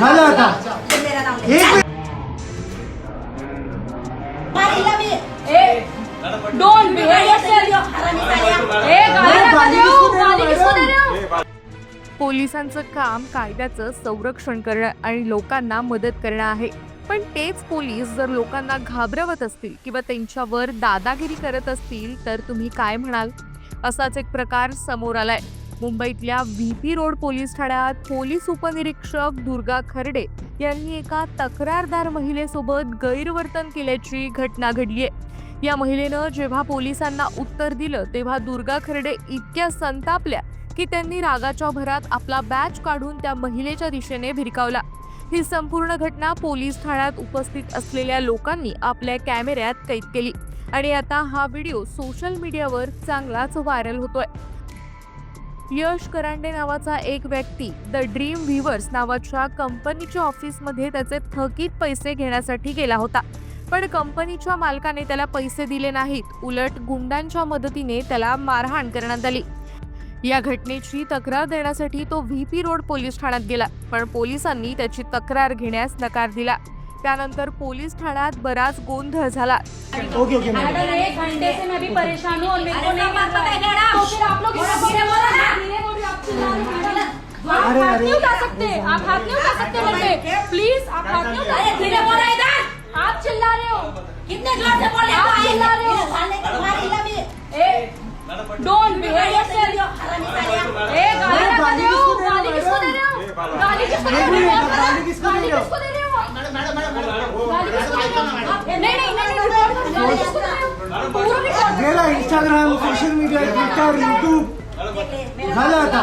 झालं आता. एक पोलिसांचं काम कायद्याचं संरक्षण करणं आणि लोकांना मदत करणं आहे. पण तेच पोलीस जर लोकांना घाबरवत असतील किंवा त्यांच्यावर दादागिरी करत असतील तर तुम्ही काय म्हणाल? असाच एक प्रकार समोर आलाय. मुंबईतल्या व्ही पी रोड पोलीस ठाण्यात पोलीस उपनिरीक्षक दुर्गा खर्डे यांनी एका तक्रारदार महिलेसोबत गैरवर्तन केल्याची घटना घडली आहे या महिलेनं जेव्हा पोलिसांना उत्तर दिलं तेव्हा दुर्गा खर्डे इतक्या संतापल्या की त्यांनी रागाच्या भरात आपला बॅच काढून त्या महिलेच्या दिशेने भिरकावला. ही संपूर्ण घटना पोलीस ठाण्यात उपस्थित असलेल्या लोकांनी आपल्या कॅमेऱ्यात कैद केली. आणि आता हा व्हिडिओ सोशल मीडियावर चांगलाच व्हायरल होतोय. यश करांडे नावाचा एक व्यक्ती द ड्रीम व्हिवर्स नावाच्या कंपनीच्या ऑफिसमध्ये त्याचे थकीत पैसे घेण्यासाठी गेला होता. पण कंपनीच्या मालकाने त्याला पैसे दिले नाहीत. उलट गुंडांच्या मदतीने त्याला मारहाण करण्यात आली. या घटनेची तक्रार देण्यासाठी तो व्ही पी रोड पोलीस ठाण्यात गेला पण पोलिसांनी त्याची तक्रार घेण्यास नकार दिला. त्यानंतर पोलीस ठाण्यात बराच गोंधळ झाला. ओके ओके मॅडम मैडम एक घंटे से मैं भी परेशान हूँ और मेरे को अरे नहीं हाथ नहीं उठा सकते। आप हाथ नहीं उठा सकते पे। प्लीज़ आप हाथ नहीं उठा धीरे बोलो इधर। आप चिल्ला रहे हो। कितने ज़ोर से बोले आप तो चिल्ला रहे हो। डोंट बिहेव योरसेल्फ ए गाली मैडम, गाली किसको दे गाली रहे किसको हो, दे रहे हो। गाली किसको दे रहे हो? गाली किसको दे गाली रहे हो? दे रहे हो? गाली किसको दे रहे हो? नहीं नहीं नहीं रिकॉर्ड करो गाली किसको दे रहे हो? पूरा रिकॉर्ड करो गेला Instagram social media Twitter YouTube हो, मॅडम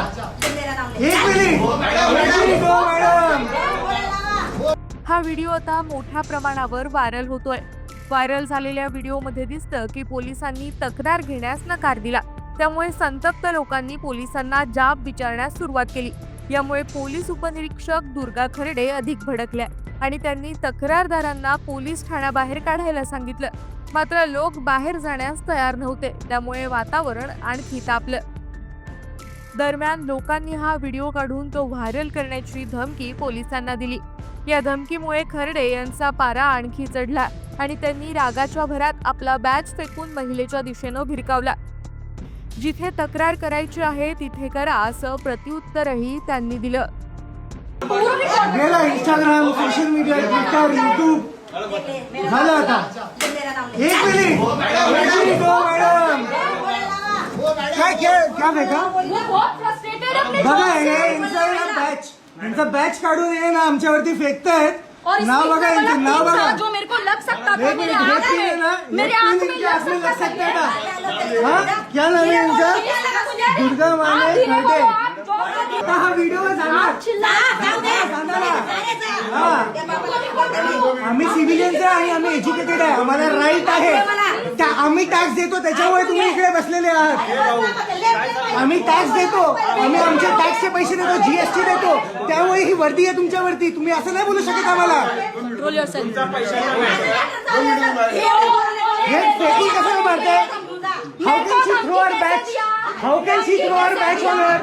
हा व्हिडिओ आता मोठ्या प्रमाणावर व्हायरल होतोय. व्हायरल झालेल्या व्हिडिओमध्ये दिसतं की पोलिसांनी तक्रार घेण्यास नकार दिला. त्यामुळे संतप्त लोकांनी पोलिसांना जाब विचारण्यास सुरुवात केली. यामुळे पोलीस उपनिरीक्षक दुर्गा खर्डे अधिक भडकल्या आणि त्यांनी तक्रारदारांना पोलीस ठाण्याबाहेर काढायला सांगितलं. मात्र लोक बाहेर जाण्यास तयार नव्हते. त्यामुळे वातावरण आणखी तापलं. दरम्यान लोकांनी हा व्हिडिओ काढून तो व्हायरल करण्याची धमकी पोलिसांना दिली. या धमकीमुळे खर्डे यांचा पारा आणखी चढला आणि त्यांनी रागाच्या भरात आपला बॅच फेकून महिलेच्या दिशेनं भिरकावला. जिथे तक्रार करायची आहे तिथे करा असं प्रत्युत्तरही त्यांनी दिलं. गेला Instagram social media Twitter YouTube झालं आता. एक मिनिट एक मिनिट हो, मॅडम काय क्या क्या है अपने बघा। हे यांचा आहे ना बॅच यांचा बॅच काढून हे ना आमच्यावरती फेकतायत. और नाव बघा यांचं नाव बघा. जो मेरे को लग सकता था एक मेरे मिनिट आंख एक मिनिट ना में मेरे आंख में लग में लग सकता सकता था। का हाँ? क्या है इनका? दुर्गा आप माने खर्डे आता हा व्हिडिओ जाणार आम्ही सिव्हिलियन्स आहे आणि आम्ही एज्युकेटेड आहे. आम्हाला राईट आहे. त्या- आम्ही टॅक्स देतो त्याच्यामुळे तुम्ही बसलेले आहात. आम्ही टॅक्स देतो. आम्ही आमचे टॅक्सचे पैसे देतो जीएसटी देतो. त्यामुळे ही वर्दी आहे तुमच्यावरती. तुम्ही असं नाही बोलू शकत आम्हाला. Control yourself. हे फेकिंग कसं मारताय? How can she throw her batch how can she throw her batch honour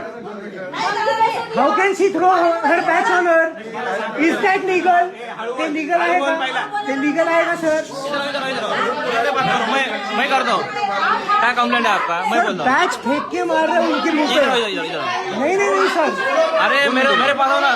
how can she throw her batch honour is that legal ते लिगल आहे का? ते लिगल आहे का सर मैं मैं करता. हूँ क्या कंप्लेंट है आपका? मैं सर बोलता. हूँ बैच फेंक के मार रहे हैं उनके मुंह पे इधर इधर नहीं नहीं नहीं सर अरे मेरे मेरे पास हो ना।